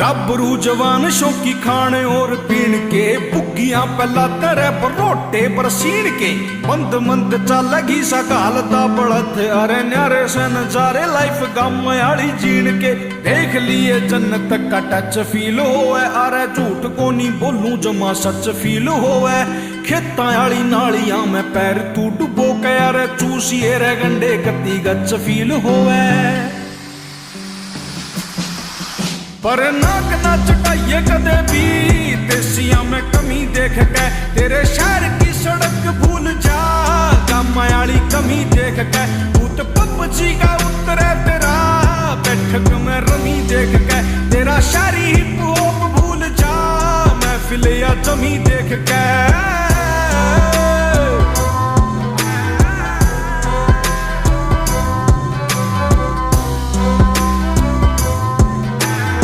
ਗੱਭਰੂ ਜਵਾਨ ਸ਼ੌਕੀ ਖਾਣ ਔਰ ਪੀਣ ਕੇ ਭੁੱਗੀਆਂ ਪਹਿਲਾ ਤੇਰੇ ਬਰੋਟੇ ਬਰਸੀਣ ਕੇ। ਮੰਦ ਮੰਦ ਚੱਲਗੀ ਸਕਾਲ ਦਾ ਬਲਥ ਅਰੇ ਨਿਆਰੇ ਸਨ ਜਾਰੇ ਲਾਈਫ ਗਮ ਵਾਲੀ ਜੀਣ ਕੇ। ਦੇਖ ਲਈਏ ਜੰਨਤ ਕਾ ਟੱਚ ਫੀਲ ਹੋਵੇ, ਅਰੇ ਝੂਠ ਕੋ ਨਹੀਂ ਬੋਲੂ ਜਮਾ ਸੱਚ ਫੀਲ ਹੋਵੇ। ਖੇਤਾਂ ਵਾਲੀ ਨਾਲੀਆਂ ਮੈਂ ਪੈਰ ਤੂੰ ਡੁੱਬੋ ਕੇ, ਅਰੇ ਚੂਸੀਏ ਰੇ ਗੰਡੇ ਕੱਤੀ ਗੱਚ ਫੀਲ ਹੋਵੇ। ਪਰ ਨਾਕ ਨਾ ਚਟਾਈਏ ਕਦੇ ਵੀ। ਦੇਸੀਆਂ ਮੈਂ ਕਮੀ ਦੇਖ ਕੇ, ਤੇਰੇ ਸ਼ਹਿਰ ਕੀ ਸੜਕ ਭੁੱਲ ਜਾ। ਕੰਮ ਵਾਲੀ ਕਮੀ ਦੇਖ ਕੇ, ਭੂਤ ਪੱਪਚੀ ਦਾ ਉਤਰੇ ਤੇਰਾ। ਬੈਠਕ ਮੈਂ ਰਮੀ ਦੇਖ ਕੇ, ਤੇਰਾ ਸ਼ਹਿਰੀ ਹਿੱਪ ਭੁੱਲ ਜਾ। ਮੈਂ ਫਿਲਿਆ ਜਮੀ ਦੇਖ ਕੇ।